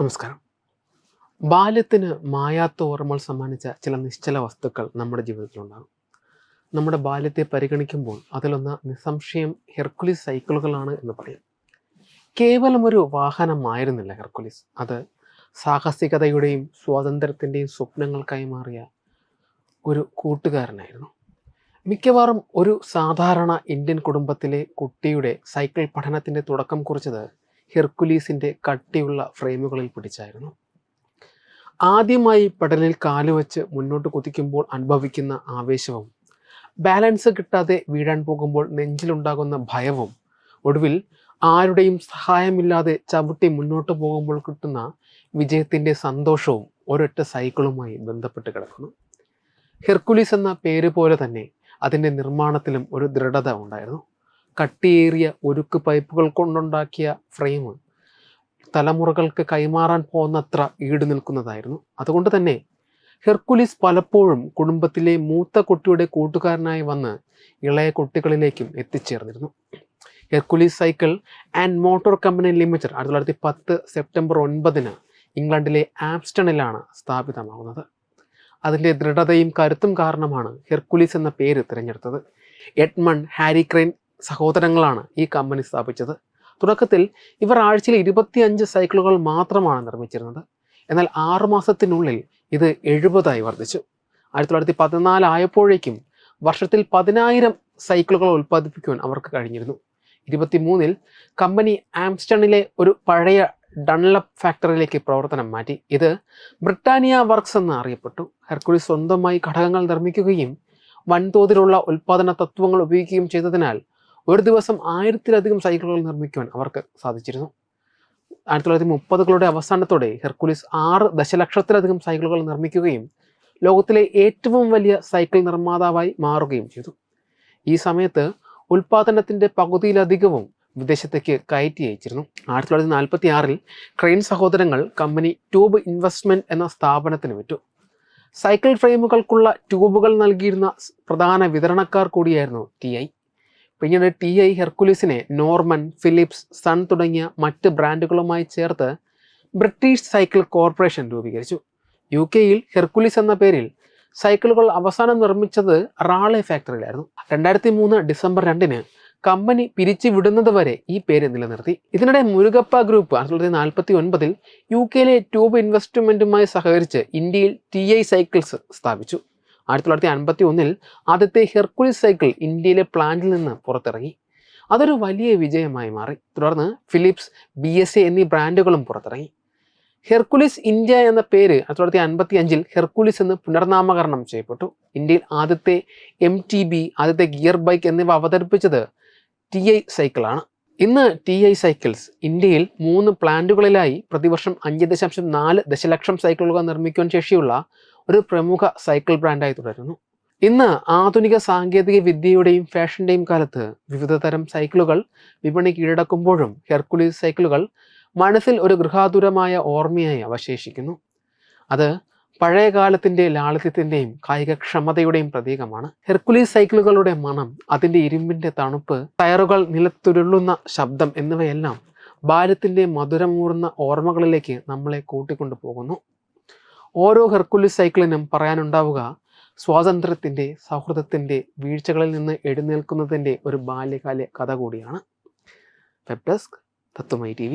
നമസ്കാരം. ബാല്യത്തിന് മായാത്ത ഓർമ്മകൾ സമ്മാനിച്ച ചില നിശ്ചല വസ്തുക്കൾ നമ്മുടെ ജീവിതത്തിലുണ്ടാകും. നമ്മുടെ ബാല്യത്തെ പരിഗണിക്കുമ്പോൾ അതിലൊന്ന് നിസ്സംശയം ഹെർക്കുലിസ് സൈക്കിളുകളാണ് എന്ന് പറയാം. കേവലം ഒരു വാഹനമായിരുന്നില്ല ഹെർക്കുലിസ്. അത് സാഹസികതയുടെയും സ്വാതന്ത്ര്യത്തിന്റെയും സ്വപ്നങ്ങൾ കൈമാറിയ ഒരു കൂട്ടുകാരനായിരുന്നു. മിക്കവാറും ഒരു സാധാരണ ഇന്ത്യൻ കുടുംബത്തിലെ കുട്ടിയുടെ സൈക്കിൾ പഠനത്തിന്റെ തുടക്കം കുറിച്ചത് ഹെർക്കുലീസിന്റെ കട്ടിയുള്ള ഫ്രെയിമുകളിൽ പിടിച്ചായിരുന്നു. ആദ്യമായി പെടലിൽ കാലുവച്ച് മുന്നോട്ട് കുതിക്കുമ്പോൾ അനുഭവിക്കുന്ന ആവേശവും ബാലൻസ് കിട്ടാതെ വീഴാൻ പോകുമ്പോൾ നെഞ്ചിലുണ്ടാകുന്ന ഭയവും ഒടുവിൽ ആരുടെയും സഹായമില്ലാതെ ചവിട്ടി മുന്നോട്ട് പോകുമ്പോൾ കിട്ടുന്ന വിജയത്തിന്റെ സന്തോഷവും ഒരൊറ്റ സൈക്കിളുമായി ബന്ധപ്പെട്ട് കിടക്കുന്നു. ഹെർക്കുലീസ് എന്ന പേര് പോലെ തന്നെ അതിന്റെ നിർമ്മാണത്തിലും ഒരു ദൃഢത ഉണ്ടായിരുന്നു. കട്ടിയേറിയ ഒരുക്ക് പൈപ്പുകൾ കൊണ്ടുണ്ടാക്കിയ ഫ്രെയിം തലമുറകൾക്ക് കൈമാറാൻ പോകുന്നത്ര ഈട് നിൽക്കുന്നതായിരുന്നു. അതുകൊണ്ട് തന്നെ ഹെർക്കുലിസ് പലപ്പോഴും കുടുംബത്തിലെ മൂത്ത കുട്ടിയുടെ കൂട്ടുകാരനായി വന്ന് ഇളയ കുട്ടികളിലേക്കും എത്തിച്ചേർന്നിരുന്നു. Hercules cycle and motor company limited ആയിരത്തി തൊള്ളായിരത്തി പത്ത് സെപ്റ്റംബർ ഒൻപതിന് ഇംഗ്ലണ്ടിലെ ആംസ്റ്റണിലാണ് സ്ഥാപിതമാകുന്നത് അതിന്റെ ദൃഢതയും കരുത്തും കാരണമാണ് ഹെർക്കുലീസ് എന്ന പേര് തിരഞ്ഞെടുത്തത്. എഡ്മൺ ഹാരി ക്രെയിൻ സഹോദരങ്ങളാണ് ഈ കമ്പനി സ്ഥാപിച്ചത്. തുടക്കത്തിൽ ഇവർ ആഴ്ചയിൽ ഇരുപത്തിയഞ്ച് സൈക്കിളുകൾ മാത്രമാണ് നിർമ്മിച്ചിരുന്നത്. എന്നാൽ ആറുമാസത്തിനുള്ളിൽ ഇത് എഴുപതായി വർദ്ധിച്ചു. ആയിരത്തി തൊള്ളായിരത്തി പതിനാല് ആയപ്പോഴേക്കും വർഷത്തിൽ പതിനായിരം സൈക്കിളുകൾ ഉൽപ്പാദിപ്പിക്കുവാൻ അവർക്ക് കഴിഞ്ഞിരുന്നു. ഇരുപത്തിമൂന്നിൽ കമ്പനി ആംസ്റ്റണിലെ ഒരു പഴയ ഡൺലപ്പ് ഫാക്ടറിയിലേക്ക് പ്രവർത്തനം മാറ്റി. ഇത് ബ്രിട്ടാനിയ വർക്ക്സ് എന്ന് അറിയപ്പെട്ടു ഹെർക്കുലിസ് സ്വന്തമായി ഘടകങ്ങൾ നിർമ്മിക്കുകയും വൻതോതിലുള്ള ഉൽപ്പാദന തത്വങ്ങൾ ഉപയോഗിക്കുകയും ചെയ്തതിനാൽ ഒരു ദിവസം ആയിരത്തിലധികം സൈക്കിളുകൾ നിർമ്മിക്കുവാൻ അവർക്ക് സാധിച്ചിരുന്നു. ആയിരത്തി തൊള്ളായിരത്തി മുപ്പതുകളുടെ അവസാനത്തോടെ ഹെർക്കുലിസ് ആറ് ദശലക്ഷത്തിലധികം സൈക്കിളുകൾ നിർമ്മിക്കുകയും ലോകത്തിലെ ഏറ്റവും വലിയ സൈക്കിൾ നിർമ്മാതാവായി മാറുകയും ചെയ്തു. ഈ സമയത്ത് ഉൽപാദനത്തിന്റെ പകുതിയിലധികവും വിദേശത്തേക്ക് കയറ്റി അയച്ചിരുന്നു. ആയിരത്തി തൊള്ളായിരത്തി നാൽപ്പത്തി ആറിൽ ക്രെയിൻ സഹോദരങ്ങൾ കമ്പനി ട്യൂബ് ഇൻവെസ്റ്റ്മെന്റ് എന്ന സ്ഥാപനത്തിന് വിറ്റു സൈക്കിൾ ഫ്രെയിമുകൾക്കുള്ള ട്യൂബുകൾ നൽകിയിരുന്ന പ്രധാന വിതരണക്കാർ കൂടിയായിരുന്നു ടി ഐ. പിന്നീട് ടി ഐ ഹെർക്കുലിസിനെ നോർമൻ ഫിലിപ്സ് സൺ തുടങ്ങിയ മറ്റ് ബ്രാൻഡുകളുമായി ചേർത്ത് ബ്രിട്ടീഷ് സൈക്കിൾ കോർപ്പറേഷൻ രൂപീകരിച്ചു. യു കെയിൽ ഹെർക്കുലിസ് എന്ന പേരിൽ സൈക്കിളുകൾ അവസാനം നിർമ്മിച്ചത് റാളെ ഫാക്ടറിയിലായിരുന്നു. രണ്ടായിരത്തി മൂന്ന് ഡിസംബർ രണ്ടിന് കമ്പനി പിരിച്ചുവിടുന്നത് വരെ ഈ പേര് നിലനിർത്തി. ഇതിനിടെ മുരുകപ്പ ഗ്രൂപ്പ് ആയിരത്തി തൊള്ളായിരത്തി നാൽപ്പത്തി ഒൻപതിൽ യു കെയിലെ ട്യൂബ് ഇൻവെസ്റ്റ്മെന്റുമായി സഹകരിച്ച് ഇന്ത്യയിൽ ടി ഐ സൈക്കിൾസ് സ്ഥാപിച്ചു. ആയിരത്തി തൊള്ളായിരത്തി അൻപത്തി ഒന്നിൽ ആദ്യത്തെ ഹെർക്കുലിസ് സൈക്കിൾ ഇന്ത്യയിലെ പ്ലാന്റിൽ നിന്ന് പുറത്തിറങ്ങി. അതൊരു വലിയ വിജയമായി മാറി. തുടർന്ന് ഫിലിപ്സ് ബി എസ് എ എന്നീ ബ്രാൻഡുകളും പുറത്തിറങ്ങി. ഹെർക്കുലിസ് ഇന്ത്യ എന്ന പേര് ആയിരത്തി തൊള്ളായിരത്തി അൻപത്തി അഞ്ചിൽ ഹെർക്കുലിസ് എന്ന് പുനർനാമകരണം ചെയ്യപ്പെട്ടു. ഇന്ത്യയിൽ ആദ്യത്തെ എം ടി ബി ആദ്യത്തെ ഗിയർ ബൈക്ക് എന്നിവ അവതരിപ്പിച്ചത് ടി ഐ സൈക്കിളാണ്. ഇന്ന് ടി ഐ സൈക്കിൾസ് ഇന്ത്യയിൽ മൂന്ന് പ്ലാന്റുകളിലായി പ്രതിവർഷം അഞ്ച് ദശാംശം നാല് ദശലക്ഷം സൈക്കിളുകൾ നിർമ്മിക്കുവാൻ ശേഷിയുള്ള ഒരു പ്രമുഖ സൈക്കിൾ ബ്രാൻഡായി തുടരുന്നു. ഇന്ന് ആധുനിക സാങ്കേതിക വിദ്യയുടെയും ഫാഷന്റെയും കാലത്ത് വിവിധ തരം സൈക്കിളുകൾ വിപണി കീഴടക്കുമ്പോഴും ഹെർക്കുലീസ് സൈക്കിളുകൾ മനസ്സിൽ ഒരു ഗൃഹാതുരമായ ഓർമ്മയായി അവശേഷിക്കുന്നു. അത് പഴയ കാലത്തിന്റെ ലാളിത്യത്തിന്റെയും കായികക്ഷമതയുടെയും പ്രതീകമാണ്. ഹെർക്കുലീസ് സൈക്കിളുകളുടെ മണം അതിന്റെ ഇരുമ്പിന്റെ തണുപ്പ് ടയറുകൾ നിലത്തുരുളുന്ന ശബ്ദം എന്നിവയെല്ലാം ബാല്യത്തിന്റെ മധുരമൂർന്ന ഓർമ്മകളിലേക്ക് നമ്മളെ കൂട്ടിക്കൊണ്ടു പോകുന്നു ഓരോ ഹെർക്കുലിസ് സൈക്കിളിനും പറയാനുണ്ടാവുക സ്വാതന്ത്ര്യത്തിന്റെ സൗഹൃദത്തിന്റെ വീഴ്ചകളിൽ നിന്ന് എഴുന്നേൽക്കുന്നതിന്റെ ഒരു ബാല്യകാല കഥ കൂടിയാണ്. വെബ് ഡെസ്ക് തത്വമൈ ടി